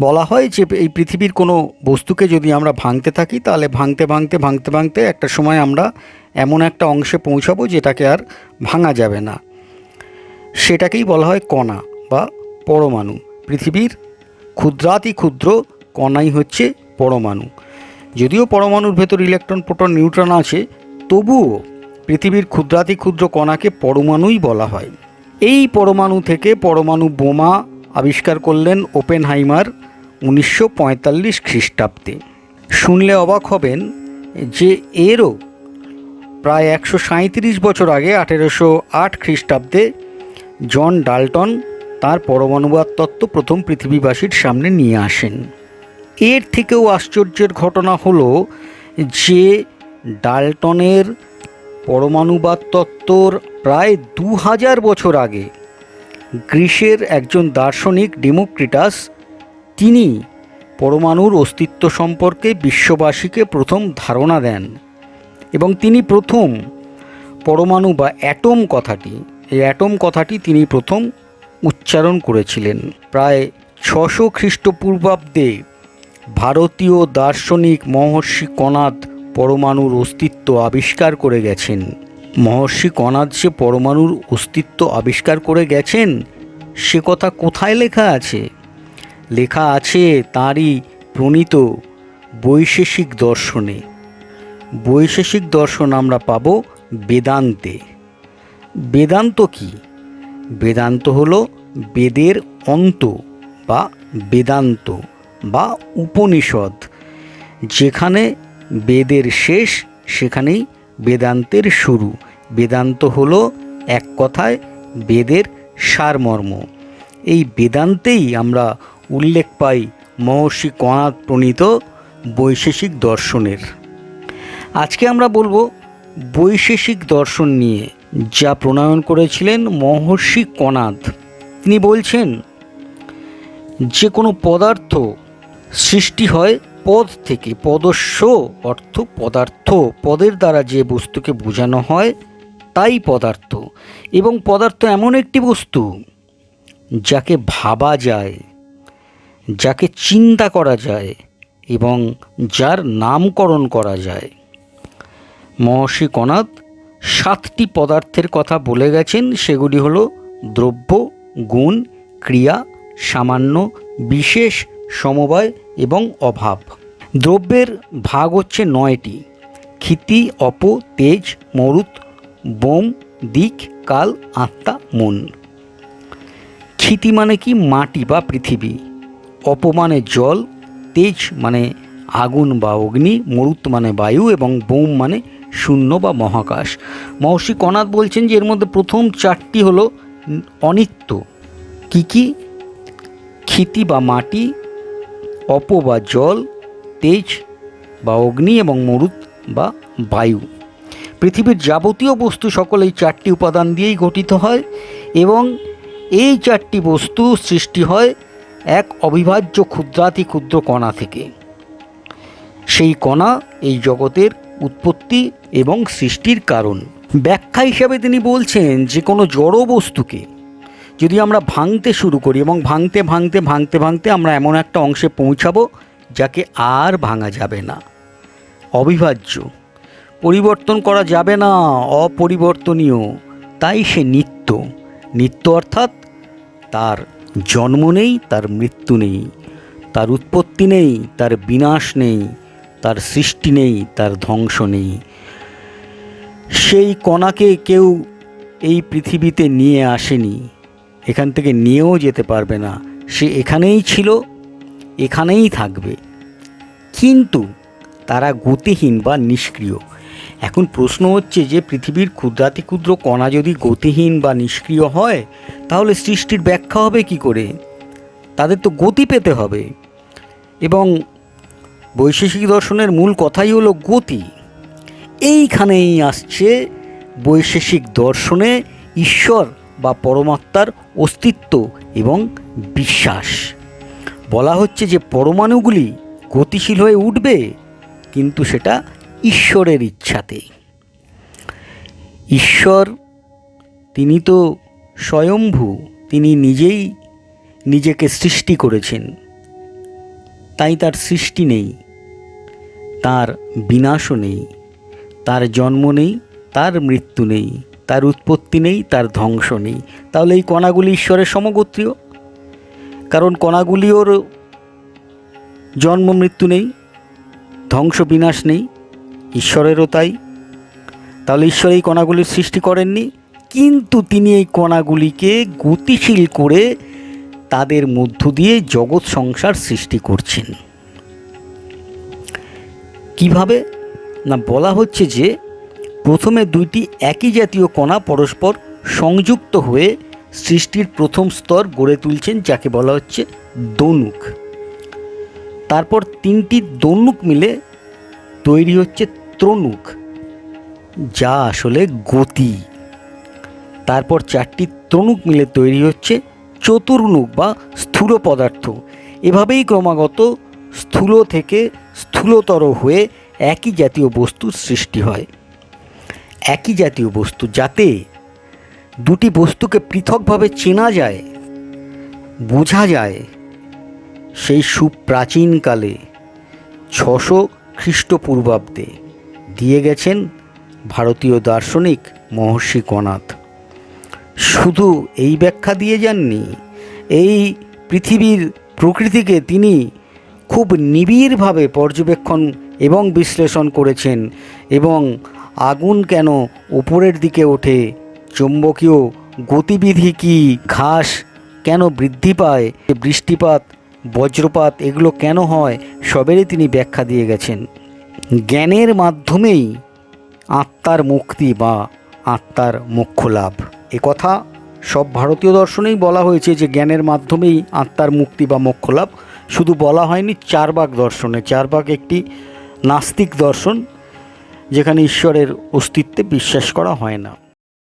বলা হয় যে এই পৃথিবীর কোনো বস্তুকে যদি আমরা ভাঙতে থাকি, তাহলে ভাঙতে ভাঙতে ভাঙতে ভাঙতে একটা সময় আমরা এমন একটা অংশে পৌঁছাবো যেটাকে আর ভাঙা যাবে না। সেটাকেই বলা হয় কণা বা পরমাণু। পৃথিবীর ক্ষুদ্রাতি ক্ষুদ্র কণাই হচ্ছে পরমাণু। যদিও পরমাণুর ভেতর ইলেকট্রন, প্রোটন, নিউট্রন আছে, তবুও পৃথিবীর ক্ষুদ্রাতি ক্ষুদ্র কণাকে পরমাণুই বলা হয়। এই পরমাণু থেকে পরমাণু বোমা আবিষ্কার করলেন ওপেনহাইমার উনিশশো পঁয়তাল্লিশ খ্রিস্টাব্দে। শুনলে অবাক হবেন যে এরও প্রায় একশো সাঁইত্রিশ বছর আগে আঠেরোশো আট খ্রিস্টাব্দে জন ডাল্টন তার পরমাণুবাদ তত্ত্ব প্রথম পৃথিবীবাসীর সামনে নিয়ে আসেন। এর থেকেও আশ্চর্যের ঘটনা হলো যে ডাল্টনের পরমাণুবাদ তত্ত্বর প্রায় দু হাজার বছর আগে গ্রিসের একজন দার্শনিক ডেমোক্রিটাস তিনি পরমাণুর অস্তিত্ব সম্পর্কে বিশ্ববাসীকে প্রথম ধারণা দেন এবং তিনি প্রথম পরমাণু বা অ্যাটম কথাটি, এই অ্যাটম কথাটি তিনি প্রথম উচ্চারণ করেছিলেন। প্রায় ছশো খ্রিস্টপূর্বাব্দে ভারতীয় দার্শনিক মহর্ষি কণাদ পরমাণুর অস্তিত্ব আবিষ্কার করে গেছেন। মহর্ষি কণাদ যে পরমাণুর অস্তিত্ব আবিষ্কার করে গেছেন, সে কথা কোথায় লেখা আছে? লেখা আছে তাঁরই প্রণীত বৈশেষিক দর্শনে। বৈশেষিক দর্শন আমরা পাব বেদান্তে। বেদান্ত কি? বেদান্ত হলো বেদের অন্ত বা বেদান্ত বা উপনিষদ, যেখানে বেদের শেষ, সেখানেই বেদান্তের শুরু। বেদান্ত হলো এক কথায় বেদের সারমর্ম। এই বেদান্তেই আমরা উল্লেখ পাই মহর্ষি কণাদ প্রণীত বৈশেষিক দর্শনের। আজকে আমরা বলব বৈশেষিক দর্শন নিয়ে, যা প্রণয়ন করেছিলেন মহর্ষি কণাদ তিনি বলছেন যে কোনো পদার্থ সৃষ্টি হয় পদ থেকে। পদস্য অর্থ পদার্থ। পদের দ্বারা যে বস্তুকে বোঝানো হয় তাই পদার্থ। এবং পদার্থ এমন একটি বস্তু যাকে ভাবা যায়। যাকে চিন্তা করা যায় এবং যার নামকরণ করা যায়। মহর্ষি কণাদ সাতটি পদার্থের কথা বলে গেছেন, সেগুলি হল দ্রব্য, গুণ, ক্রিয়া, সামান্য, বিশেষ, সমবায় এবং অভাব। দ্রব্যের ভাগ হচ্ছে নয়টি, ক্ষিতি, অপ, তেজ, মরুত, বোম, দিক, কাল, আত্মা, মন। ক্ষিতি মানে কি? মাটি বা পৃথিবী। অপ মানে জল, তেজ মানে আগুন বা অগ্নি, মরুত মানে বায়ু এবং বোম মানে শূন্য বা মহাকাশ। মহর্ষি কণাদ বলছেন যে এর মধ্যে প্রথম চারটি হলো অনিত্য। কি কি? ক্ষিতি বা মাটি, অপ বা জল, তেজ বা অগ্নি এবং মরুত বা বায়ু। পৃথিবীর যাবতীয় বস্তু সকল এই চারটি উপাদান দিয়েই গঠিত হয় এবং এই চারটি বস্তু সৃষ্টি হয় এক অবিভাজ্য ক্ষুদ্রাতি ক্ষুদ্র কণা থেকে। সেই কণা এই জগতের উৎপত্তি এবং সৃষ্টির কারণ। ব্যাখ্যা হিসাবে তিনি বলছেন যে কোনো জড় বস্তুকে যদি আমরা ভাঙতে শুরু করি এবং ভাঙতে ভাঙতে ভাঙতে ভাঙতে আমরা এমন একটা অংশে পৌঁছাবো যাকে আর ভাঙা যাবে না। অবিভাজ্য। পরিবর্তন করা যাবে না, অপরিবর্তনীয়। তাই সে নিত্য। নিত্য অর্থাৎ তার জন্ম নেই, তার মৃত্যু নেই। তার উৎপত্তি নেই, তার বিনাশ নেই, তার সৃষ্টি নেই, তার ধ্বংস নেই। সেই কণাকে কেউ এই পৃথিবীতে নিয়ে আসেনি। এখান থেকে নিয়েও যেতে পারবে না। সে এখানেই ছিল, এখানেই থাকবে। কিন্তু তারা গতিহীন বা নিষ্ক্রিয়। এখন প্রশ্ন হচ্ছে যে পৃথিবীর ক্ষুদ্রাতি ক্ষুদ্র কণা যদি গতিহীন বা নিষ্ক্রিয় হয়, তাহলে সৃষ্টির ব্যাখ্যা হবে কি করে? তাদের তো গতি পেতে হবে। এবং বৈশেষিক দর্শনের মূল কথাই হলো গতি। এইখানেই আসছে বৈশেষিক দর্শনে ঈশ্বর বা পরমাত্মার অস্তিত্ব এবং বিশ্বাস। বলা হচ্ছে যে পরমাণুগুলি গতিশীল হয়ে উঠবে, কিন্তু সেটা ঈশ্বরের ইচ্ছাতে ঈশ্বর, তিনি তো স্বয়ম্ভু, তিনি নিজেই নিজেকে সৃষ্টি করেছেন। তাই তার সৃষ্টি নেই, তার বিনাশও নেই, তার জন্ম নেই, তার মৃত্যু নেই, তার উৎপত্তি নেই, তার ধ্বংস নেই। তাহলে এই কণাগুলি ঈশ্বরের সমগোত্রীয়? কারণ কণাগুলিওর জন্ম, মৃত্যু নেই, ধ্বংস, বিনাশ নেই ঈশ্বরেরও তাই। তাহলে ঈশ্বর এই কণাগুলির সৃষ্টি করেননি, কিন্তু তিনি এই কণাগুলিকে গতিশীল করে তাদের মধ্য দিয়ে জগৎ সংসার সৃষ্টি করছেন। কীভাবে? না, বলা হচ্ছে যে প্রথমে দুইটি একই জাতীয় কণা পরস্পর সংযুক্ত হয়ে সৃষ্টির প্রথম স্তর গড়ে তুলছেন, যাকে বলা হচ্ছে দনুক। তারপর তিনটি দনুক মিলে তৈরি হচ্ছে ত্রনুক যা আসলে গতি। তারপর চারটি তনুক মিলে তৈরি হচ্ছে চতুর্নুক বা স্থূল পদার্থ। এভাবেই ক্রমাগত স্থূল থেকে স্থূলতর হয়ে একই জাতীয় বস্তুর সৃষ্টি হয়। একই জাতীয় বস্তু যাতে দুটি বস্তুকে পৃথকভাবে চেনা যায়, বোঝা যায়। সেই সুপ্রাচীনকালে ছশো খ্রিস্টপূর্বাব্দে দিয়ে গেছেন ভারতীয় দার্শনিক মহর্ষি কনাথ শুধু এই ব্যাখ্যা দিয়ে যাননি, এই পৃথিবীর প্রকৃতিকে তিনি খুব নিবিড়ভাবে পর্যবেক্ষণ এবং বিশ্লেষণ করেছেন এবং আগুন কেন উপরের দিকে ওঠে, চুম্বকীয় গতিবিধি কি ঘাস কেন বৃদ্ধি পায়, বৃষ্টিপাত, বজ্রপাত, এগুলো কেন হয়, সবেরই তিনি ব্যাখ্যা দিয়ে গেছেন। জ্ঞানের মাধ্যমেই আত্মার মুক্তি বা আত্মার মোক্ষ লাভ এ কথা সব ভারতীয় দর্শনেই বলা হয়েছে যে জ্ঞানের মাধ্যমেই আত্মার মুক্তি বা মোক্ষ লাভ শুধু বলা হয়নি চারবাক দর্শনে চারবাক একটি নাস্তিক দর্শন যেখানে ঈশ্বরের অস্তিত্বে বিশ্বাস করা হয় না।